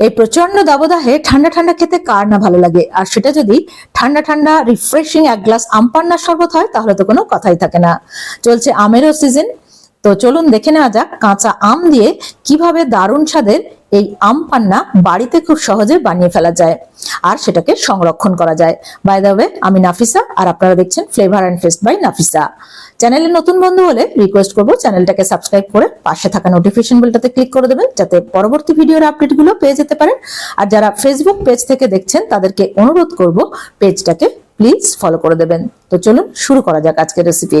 এই প্রচণ্ড দাবদাহে ঠান্ডা ঠান্ডা খেতে কার না ভালো লাগে? আর সেটা যদি ঠান্ডা ঠান্ডা রিফ্রেশিং এক গ্লাস আম পান্নার শরবত হয়, তাহলে তো কোনো কথাই থাকে না। চলছে আমেরও সিজন তো চলুন দেখে নেওয়া যাক কাঁচা আম দিয়ে কীভাবে দারুণ স্বাদের এই আম পান্না বাড়িতে খুব সহজে বানিয়ে ফেলা যায় আর সেটাকে সংরক্ষণ করা যায়। বাই দ্য ওয়ে আমি নাফিসা আর আপনারা দেখছেন flavour and fest by Nafisa. চ্যানেলে নতুন বন্ধু হলে রিকোয়েস্ট করব চ্যানেলটাকে সাবস্ক্রাইব করে পাশে থাকা নোটিফিকেশন বেলটাতে ক্লিক করে দেবেন যাতে পরবর্তী ভিডিওর আপডেটগুলো পেয়ে যেতে পারেন। আর যারা ফেসবুক পেজ থেকে দেখছেন, তাদেরকে অনুরোধ করব পেজটাকে প্লিজ ফলো করে দেবেন। তো চলুন শুরু করা যাক আজকের রেসিপি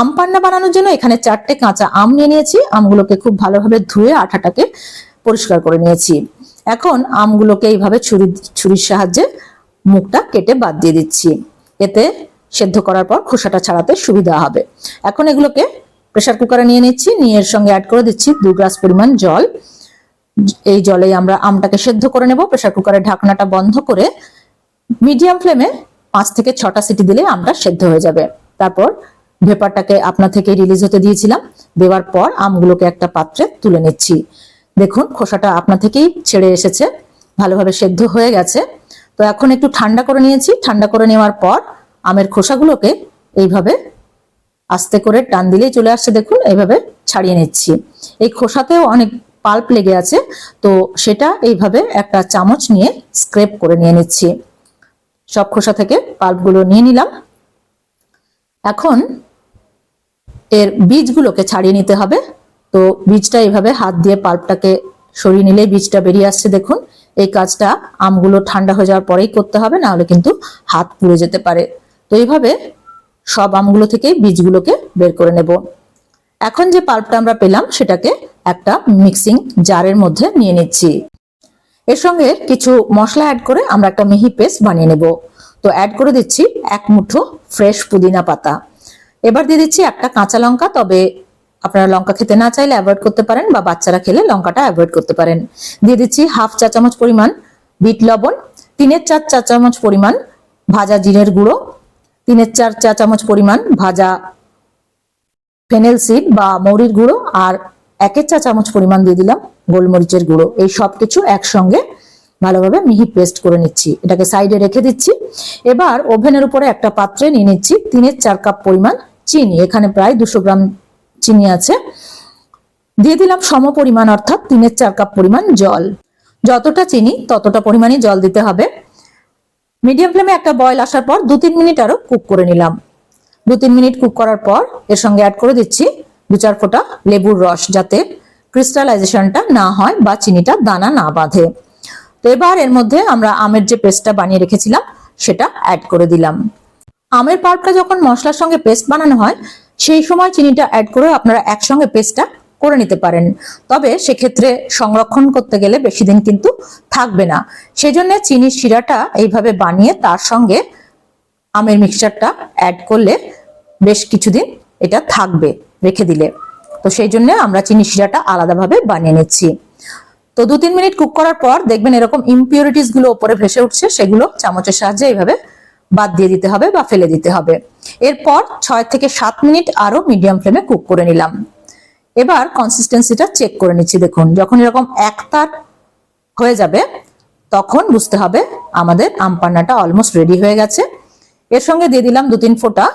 আম পান্না বানানোর জন্য এখানে চারটে কাঁচা আম নিয়ে নিয়েছি। আমগুলোকে খুব ভালোভাবে ধুয়ে আঠাটাকে পরিষ্কার করে নিয়েছি। এখন আমগুলোকে এইভাবে ছুরি, ছুরির সাহায্যে মুখটা কেটে বাদ দিয়ে দিচ্ছি। এতে সেদ্ধ করার পর খোসাটা ছাড়াতে সুবিধা হবে। এখন এগুলোকে প্রেসার কুকারে নিয়ে নিচ্ছি, নিয়ে এর সঙ্গে অ্যাড করে দিচ্ছি দু গ্লাস পরিমাণ জল। এই জলেই আমরা আমটাকে সেদ্ধ করে নেব। প্রেসার কুকারের ঢাকনাটা বন্ধ করে মিডিয়াম ফ্লেমে পাঁচ থেকে ছটা সিটি দিলে আমটা সেদ্ধ হয়ে যাবে। তারপর ভেপারটাকে আপনা থেকে রিলিজ হতে দিয়েছিলাম। দেওয়ার পর আমগুলোকে একটা পাত্রে তুলে নিচ্ছি। দেখুন, খোসাটা আপনা থেকেই ছেড়ে এসেছে, ভালোভাবে সেদ্ধ হয়ে গেছে। তো এখন একটু ঠান্ডা করে নিয়েছি। ঠান্ডা করে নেওয়ার পর আমের খোসাগুলোকে এইভাবে আস্তে করে টান দিলেই চলে আসছে, দেখুন, এইভাবে ছাড়িয়ে নিচ্ছি। এই খোসাতেও অনেক পাল্প লেগে আছে, তো সেটা এইভাবে একটা চামচ নিয়ে স্ক্রেপ করে নিয়ে নিচ্ছি। সব খোসা থেকে পাল্পগুলো নিয়ে নিলাম। এখন এর বীজগুলোকে ছাড়িয়ে নিতে হবে। তো বীজটা এভাবে হাত দিয়ে পাল্পটাকে সরিয়ে নিলেই বীজটা বেরিয়ে আসছে, দেখুন। এই কাজটা আমগুলো ঠান্ডা হয়ে যাওয়ার পরেই করতে হবে না হলে কিন্তু হাত পুড়ে যেতে পারে। তো এইভাবে সব আমগুলো থেকে বীজগুলোকে বের করে নেব। এখন যে পাল্পটা আমরা পেলাম, সেটাকে একটা মিক্সিং জারের মধ্যে নিয়ে নিচ্ছি। এর সঙ্গে কিছু মশলা অ্যাড করে আমরা একটা মিহি পেস্ট বানিয়ে নেব। তো অ্যাড করে দিচ্ছি এক মুঠো ফ্রেশ পুদিনা পাতা। এবার দিয়ে দিচ্ছি একটা কাঁচা লঙ্কা, তবে আপনারা লঙ্কা খেতে না চাইলে অ্যাভয়েড করতে পারেন বা বাচ্চারা খেলে লঙ্কাটা অ্যাভয়েড করতে পারেন। দিয়ে দিচ্ছি হাফ চা চামচ পরিমাণ বিট লবণ, তিনের চার চা চামচ পরিমাণ ভাজা জিরের গুঁড়ো, তিনের চার চা চামচ পরিমাণ ভাজা ফেনেল সিড বা মৌরির গুঁড়ো, আর একের চা চামচ পরিমাণ দিয়ে দিলাম গোলমরিচের গুঁড়ো। এই সব কিছু একসঙ্গে ভালোভাবে মিহি পেস্ট করে নিচ্ছি। এটাকে সাইডে রেখে দিচ্ছি। এবার ওভেনের উপরে একটা পাত্রে নিয়ে নিচ্ছি তিনের চার কাপ পরিমাণ চিনি। এখানে প্রায় দুশো গ্রাম চিনি আছে। দিয়ে দিলাম সম পরিমাণ অর্থাৎ তিনের চার কাপ পরিমাণ জল। যতটা চিনি, ততটা পরিমাণে জল দিতে হবে। মিডিয়াম ফ্লেমে একটা বয়ল আসার পর দু তিন মিনিট আরও কুক করে নিলাম। দু তিন মিনিট কুক করার পর এর সঙ্গে অ্যাড করে দিচ্ছি দু চার ফোঁটা লেবুর রস যাতে ক্রিস্টালাইজেশনটা না হয় বা চিনিটা দানা না বাঁধে। তো এবার এর মধ্যে আমরা আমের যে পেস্টটা বানিয়ে রেখেছিলাম, সেটা অ্যাড করে দিলাম। আমের পাল্পটা যখন মশলার সঙ্গে পেস্ট বানানো হয় সেই সময় চিনিটা অ্যাড করে আপনারা একসঙ্গে পেস্টটা করে নিতে পারেন। তবে সেক্ষেত্রে সংরক্ষণ করতে গেলে বেশি দিন কিন্তু থাকবে না। সেজন্য চিনির শিরাটা এইভাবে বানিয়ে তার সঙ্গে আমের মিক্সচারটা অ্যাড করলে বেশ কিছুদিন এটা থাকবে রেখে দিলে। তো সেই জন্য আমরা চিনি শিরাটা আলাদাভাবে বানিয়ে নিচ্ছি। তো দু তিন মিনিট কুক করার পর দেখবেন এরকম ইম্পিউরিটিসগুলো উপরে ভেসে উঠছে, সেগুলো চামচের সাহায্যে এইভাবে বাদ দিয়ে দিতে হবে বা ফেলে দিতে হবে। এরপর ছয় থেকে সাত মিনিট আরও মিডিয়াম ফ্লেমে কুক করে নিলাম। এবার কনসিস্টেন্সিটা চেক করে নিচ্ছি, দেখুন। যখন এরকম একতার হয়ে যাবে, তখন বুঝতে হবে আমাদের আম পান্নাটা অলমোস্ট রেডি হয়ে গেছে। এর সঙ্গে দিয়ে দিলাম দু তিন ফোঁটা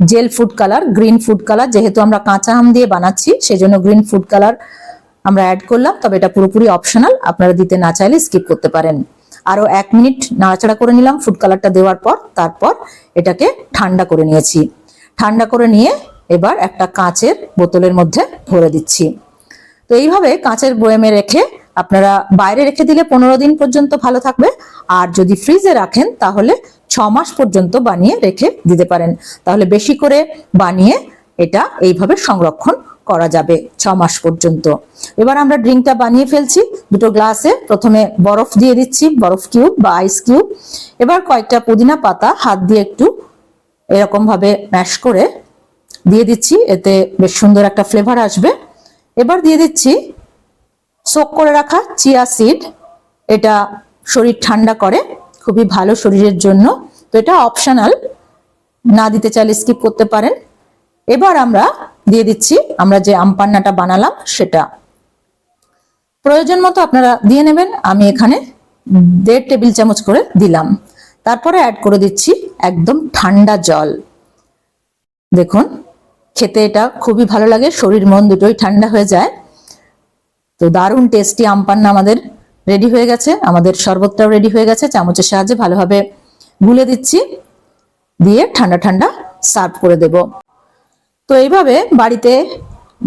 gel food colour green food colour যেহেতু আমরা কাঁচা আম দিয়ে বানাচ্ছি, সেজন্য গ্রিন ফুড কালার আমরা অ্যাড করলাম, তবে এটা পুরোপুরি অপশনাল আপনারা দিতে না চাইলে স্কিপ করতে পারেন। আরও এক মিনিট নাড়াচাড়া করে নিলাম ফুড কালারটা দেওয়ার পর তারপর এটাকে ঠান্ডা করে নিয়েছি। ঠান্ডা করে নিয়ে এবার একটা কাঁচের বোতলের মধ্যে ভরে দিচ্ছি। তো এইভাবে কাঁচের বয়ামে রেখে আপনারা বাইরে রেখে দিলে পনেরো দিন পর্যন্ত ভালো থাকবে। আর যদি ফ্রিজে রাখেন, তাহলে ছ মাস পর্যন্ত বানিয়ে রেখে দিতে পারেন। তাহলে বেশি করে বানিয়ে এটা এইভাবে সংরক্ষণ করা যাবে ছ মাস পর্যন্ত। এবার আমরা ড্রিঙ্কটা বানিয়ে ফেলছি। দুটো গ্লাসে প্রথমে বরফ দিয়ে দিচ্ছি, বরফ কিউব বা আইস কিউব। এবার কয়েকটা পুদিনা পাতা হাত দিয়ে একটু এরকম ভাবে ম্যাশ করে দিয়ে দিচ্ছি, এতে বেশ সুন্দর একটা ফ্লেভার আসবে। এবার দিয়ে দিচ্ছি সোক করে রাখা চিয়া সিড। এটা শরীর ঠান্ডা করে, খুবই ভালো শরীরের জন্য। তো এটা অপশনাল, না দিতে চাইলে স্কিপ করতে পারেন। এবার আমরা দিয়ে দিচ্ছি। আমরা যে আমপান্নাটা বানালাম, সেটা প্রয়োজন মতো আপনারা দিয়ে নেবেন। আমি এখানে দেড় টেবিল চামচ করে দিলাম। তারপরে অ্যাড করে দিচ্ছি একদম ঠান্ডা জল। দেখুন, খেতে এটা খুবই ভালো লাগে, শরীর মন দুটোই ঠান্ডা হয়ে যায়। তো দারুণ টেস্টি আমপান্না আমাদের রেডি হয়ে গেছে। আমাদের শরবতটাও রেডি হয়ে গেছে। চামচের সাহায্যে ভালোভাবে গুলে দিচ্ছি। দিয়ে ঠান্ডা ঠান্ডা সার্ভ করে দেব। তো এইভাবে বাড়িতে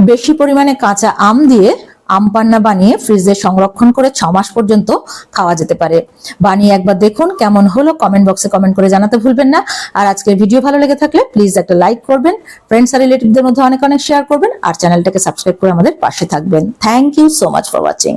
বেশি পরিমাণে কাঁচা আম দিয়ে আম পান্না বানিয়ে ফ্রিজে সংরক্ষণ করে ছ মাস পর্যন্ত খাওয়া যেতে পারে। বানিয়ে একবার দেখুন কেমন হলো কমেন্ট বক্সে কমেন্ট করে জানাতে ভুলবেন না। আর আজকের ভিডিও ভালো লেগে থাকলে প্লিজ একটা লাইক করবেন ফ্রেন্ডস আর রিলেটিভদের মধ্যে অনেক অনেক শেয়ার করবেন, আর চ্যানেলটাকে সাবস্ক্রাইব করে আমাদের পাশে থাকবেন। Thank you so much for watching